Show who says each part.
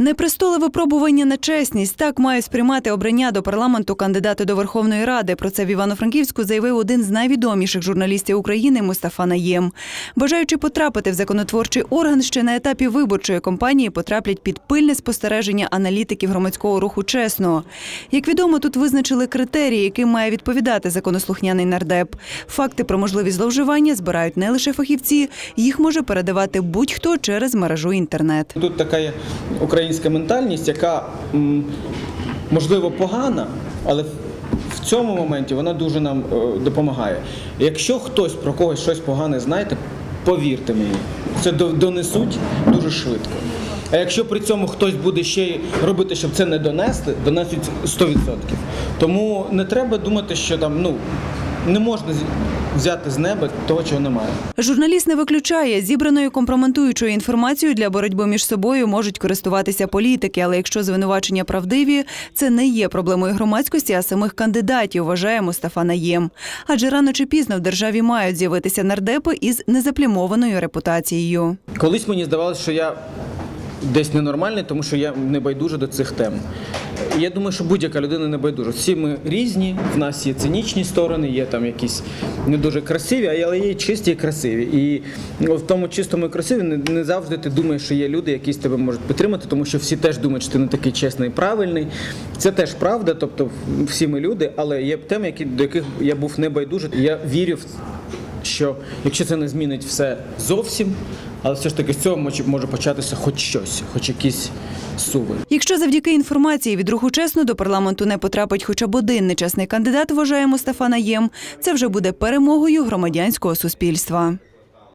Speaker 1: Непрестоле випробування на чесність так мають сприймати обрання до парламенту кандидати до Верховної Ради. Про це в Івано-Франківську заявив один з найвідоміших журналістів України Мустафа Наєм. Бажаючи потрапити в законотворчий орган, ще на етапі виборчої кампанії потраплять під пильне спостереження аналітиків громадського руху чесно. Як відомо, тут визначили критерії, яким має відповідати законослухняний нардеп. Факти про можливі зловживання збирають не лише фахівці, їх може передавати будь-хто через мережу інтернет.
Speaker 2: Тут така є українська ментальність, яка можливо погана, але в цьому моменті вона дуже нам е, допомагає. Якщо хтось про когось щось погане знаєте, повірте мені, це донесуть дуже швидко. А якщо при цьому хтось буде ще робити, щоб це не донесли, донесуть 100%. Тому не треба думати, що там ну не можна взяти з неба того, чого немає.
Speaker 1: Журналіст не виключає, зібраною компрометуючою інформацією для боротьби між собою можуть користуватися політики, але якщо звинувачення правдиві, це не є проблемою громадськості, а самих кандидатів, вважає Мустафа Наєм. Адже рано чи пізно в державі мають з'явитися нардепи із незаплямованою репутацією.
Speaker 2: Колись мені здавалося, що я десь ненормальний, тому що я не байдужа до цих тем. Я думаю, що будь-яка людина не байдужа. Всі ми різні, в нас є цинічні сторони, є там якісь не дуже красиві, але є чисті і красиві. І в тому чистому і красиві не, завжди ти думаєш, що є люди, які тебе можуть підтримати, тому що всі теж думають, що ти не такий чесний і правильний. Це теж правда, тобто всі ми люди, але є теми, які, до яких я був не байдужий. Я вірю що якщо це не змінить все зовсім, але все ж таки з цього може, початися хоч щось, хоч якісь суви.
Speaker 1: Якщо завдяки інформації від руху чесно до парламенту не потрапить хоча б один нечесний кандидат, вважає Мустафа Наєм, це вже буде перемогою громадянського суспільства.